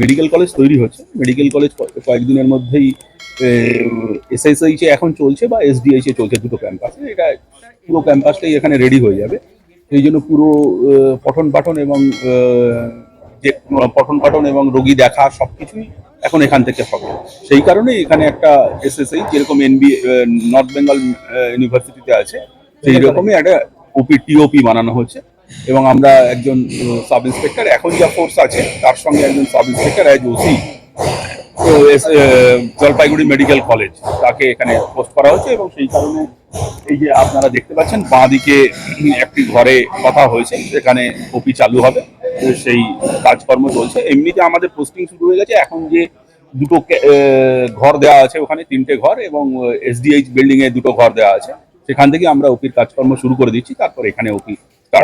Medical college তৈরি হচ্ছে। Medical college কয়েকদিনের মধ্যেই এসএসএইচ এ এখন চলছে বা এসডিএইচ এ চলছে দুটো ক্যাম্পাসে। এটা পুরো ক্যাম্পাসটাই এখানে রেডি হয়ে যাবে। সেই জন্য পুরো পঠন পাঠন এবং যে, পঠন পাঠন এবং রোগী দেখা সবকিছুই এখন এখান থেকে হবে। সেই কারণে এখানে একটা এসএসএইচ যেরকম এনবি নর্থ বেঙ্গল ইউনিভার্সিটিতে আছে সেই রকমই একটা ওপি টিওপি বানানো হচ্ছে। এবং আমরা একজন সাব ইন্সপেক্টর, এখন যা ফোর্স আছে, তার সঙ্গে একজন সাব ইন্সপেক্টর অ্যাজ ওসি তো জলপাইগুড়ি মেডিকেল কলেজ, তাকে এখানে পোস্ট করা হয়েছে এবং সেই কারণে এই যে আপনারা দেখতে পাচ্ছেন বাঁ দিকে একটি ঘরে কথা হয়েছে, সেখানে ওপি চালু হবে সেই কাজকর্ম চলছে। এমনিতে আমাদের পোস্টিং শুরু হয়ে গেছে, এখন যে দুটো ঘর দেওয়া আছে ওখানে, তিনটে ঘর এবং এসডিএইচ বিল্ডিং এ দুটো ঘর দেওয়া আছে, সেখান থেকে আমরা ওপির কাজকর্ম শুরু করে দিচ্ছি, তারপর এখানে ওপি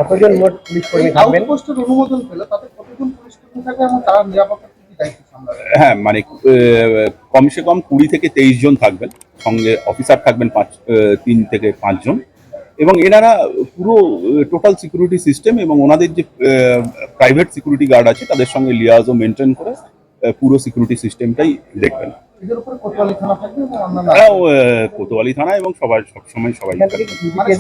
কতজন মোট পুলিশ কর্মী থাকবেন? আউটপোস্টের অনুমোদন পেলে তাতে কতজন পুলিশ কর্মী থাকবে এবং তারা নিরাপত্তা কি দায়িত্ব হ্যাঁ মানে আহ, কমসে কম কুড়ি থেকে তেইশ জন থাকবেন সঙ্গে অফিসার থাকবেন পাঁচ আহ, তিন থেকে পাঁচজন এবং এনারা পুরো টোটাল সিকিউরিটি সিস্টেম এবং ওনাদের যে প্রাইভেট সিকিউরিটি গার্ড আছে তাদের সঙ্গে লিয়াজও মেনটেন করে পুরো সিকিউরিটি সিস্টেমটাই দেখবেন। কোতোয়ালি থানা এবং অন্যান্য তারাও আহ, কোতোয়ালি থানা এবং সবাই সবসময় সবাই। মানে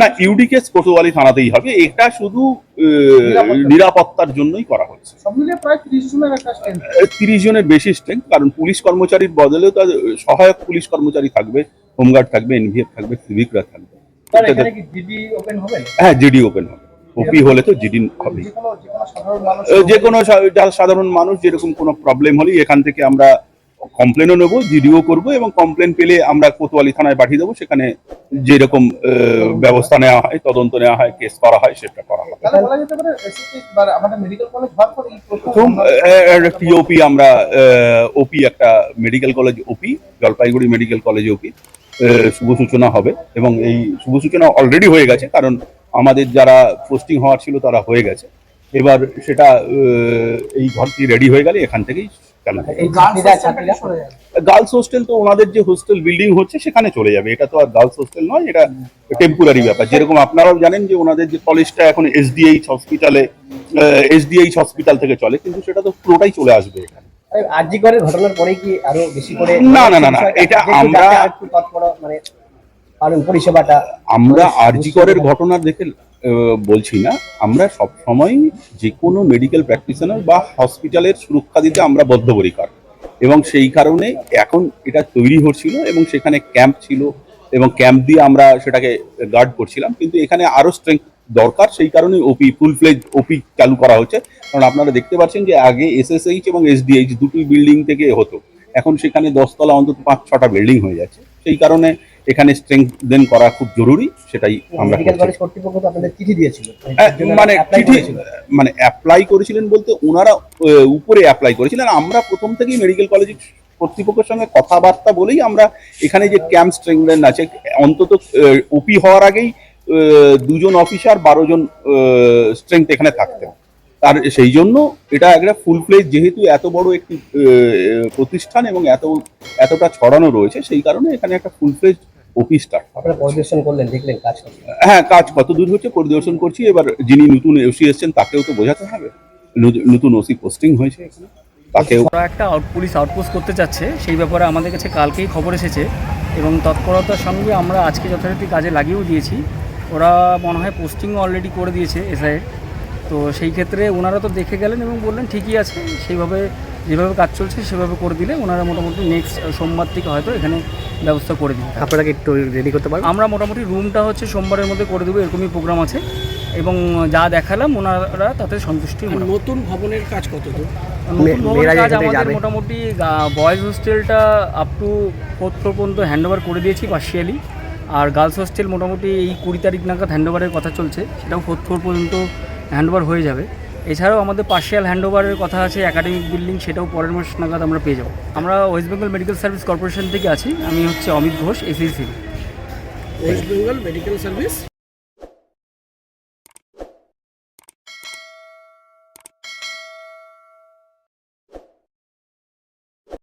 না ইউডিকেস কোতোয়ালি থানাতেই হবে। এটা শুধু নিরাপত্তার জন্যই করা হচ্ছে। ত্রিশ জনের বেশি স্ট্রেংথ কারণ পুলিশ কর্মচারীর বদলেও তার সহায়ক পুলিশ কর্মচারী থাকবে হোমগার্ড থাকবে এনভিএফ থাকবে সিভিকরা থাকবে। হ্যাঁ জিডি ওপেন হবে। ওপি হলে তো জিডি হবে। যে কোনো সাধারণ মানুষ যেরকম কোনো প্রবলেম হলেই এখান থেকে আমরা কমপ্লেনও নেব জিডিও করব এবং কমপ্লেন পেলে আমরা কোতোয়ালি থানায় পাঠিয়ে দেবো সেখানে যেরকম ব্যবস্থা নেওয়া হয় তদন্ত নেওয়া হয় কেস করা হয় সেটা করা প্রথম টিওপি আমরা ওপি একটা medical college OP Jalpaiguri medical college OP শুভ সূচনা হবে এবং এই শুভ সূচনা অলরেডি হয়ে গেছে কারণ আমাদের যারা পোস্টিং হওয়ার ছিল তারা হয়ে গেছে। এবার সেটা এই ঘরটি রেডি হয়ে গেলে এখান থেকেই গার্লস হোস্টেল তো ওনাদের যে হোস্টেল বিল্ডিং হচ্ছে সেখানে চলে যাবে। এটা তো আর গার্লস হোস্টেল নয় এটা টেম্পোরারি ব্যাপার। যেরকম আপনারাও জানেন যে ওনাদের যে কলেজটা এখন এসডিএইচ হসপিটালে এসডিএইচ হসপিটাল থেকে চলে কিন্তু সেটা তো পুরোটাই চলে আসবে এখানে। ঘটনার পরে কি আরও বেশি করে না, না, না, না, এটা আমরা- মানে কারণ পরিষেবাটা আমরা আরজি করের ঘটনা দেখে বলছি না। আমরা সব সময় যে কোনো মেডিকেল প্র্যাকটিশনার বা হসপিটালের সুরক্ষা দিতে আমরা বদ্ধপরিকর। এবং সেই কারণে এখন এটা তৈরি হচ্ছিল এবং সেখানে ক্যাম্প ছিল এবং ক্যাম্প দিয়ে আমরা সেটাকে গার্ড করছিলাম। কিন্তু এখানে আরও স্ট্রেংথ দরকার সেই কারণে ওপি ফুল ফ্লেজ ওপি চালু করা হচ্ছে। কারণ আপনারা দেখতে পাচ্ছেন যে আগে এসএসএইচ এবং এসডিএইচ দুটোই বিল্ডিং থেকে হতো। এখন সেখানে দশতলা অন্তত পাঁচ ছটা বিল্ডিং হয়ে যাচ্ছে। সেই কারণে এখানে স্ট্রেংথেন করা খুব জরুরি সেটাই আমরা মেডিকেল করছি। কলেজ কর্তৃপক্ষ তো আপনাদের চিঠি দিয়েছিল। এর জন্য মানে চিঠি মানে অ্যাপ্লাই করেছিলেন বলতে ওনারা উপরে অ্যাপ্লাই করেছিলেন। আমরা প্রথম থেকেই মেডিকেল কলেজ কর্তৃপক্ষের সঙ্গে কথাবার্তা বলেই আমরা এখানে যে ক্যাম্প স্ট্রেংথেন আছে অন্তত ওপি হওয়ার আগেই দুজন অফিসার বারো জন স্ট্রেংথ এখানে থাকতেন। আর সেই জন্য এটা একটা ফুল প্লেস যেহেতু এত বড় একটি প্রতিষ্ঠান এবং এত এতটা ছড়ানো রয়েছে সেই কারণে এখানে একটা ফুল প্লেজ স্টার্ট আপনারা পরিদর্শন করলেন দেখলেন কাজ হ্যাঁ কাজ কত দূর হচ্ছে পরিদর্শন করছি। এবার যিনি নতুন ওসি এসছেন তাকেও তো বোঝাতে হবে। নতুন ওসি পোস্টিং হয়েছে এখানে। তাকেও ওরা একটা আউট পুলিশ আউটপোস্ট করতে চাচ্ছে সেই ব্যাপারে আমাদের কাছে কালকেই খবর এসেছে এবং তৎপরতার সঙ্গে আমরা আজকে যথারীতি কাজে লাগিয়েও দিয়েছি। ওরা মনে হয় পোস্টিংও অলরেডি করে দিয়েছে এসআইয়ের তো সেই ক্ষেত্রে ওনারা তো দেখে গেলেন এবং বললেন ঠিকই আছে। সেইভাবে যেভাবে কাজ চলছে সেভাবে করে দিলে ওনারা মোটামুটি নেক্সট সোমবার থেকে হয়তো এখানে ব্যবস্থা করে দিন আপনারা কি একটু রেডি করতে পারবেন? আমরা মোটামুটি রুমটা হচ্ছে সোমবারের মধ্যে করে দেবো এরকমই প্রোগ্রাম আছে। এবং যা দেখালাম ওনারা তাতে সন্তুষ্টি। নতুন ভবনের কাজ কত দূর নতুন ভবনের কাজ আমাদের মোটামুটি বয়েজ হোস্টেলটা আপ টু ফোর্থ ফ্লোর পর্যন্ত হ্যান্ড ওভার করে দিয়েছি পার্শিয়ালি আর গার্লস হোস্টেল মোটামুটি এই কুড়ি তারিখ নাগাদ হ্যান্ড ওভারের কথা চলছে সেটাও ফোর্থ ফ্লোর পর্যন্ত হ্যান্ড ওভার হয়ে যাবে। এছাড়াও আমাদের পার্শিয়াল হ্যান্ড ওভারের কথা আছে একাডেমিক বিল্ডিং সেটাও পরের মাস নাগাদ আমরা পেয়ে যাব। আমরা West Bengal medical service corporation থেকে আছি, আমি হচ্ছে Amit Ghosh ACC West Bengal medical service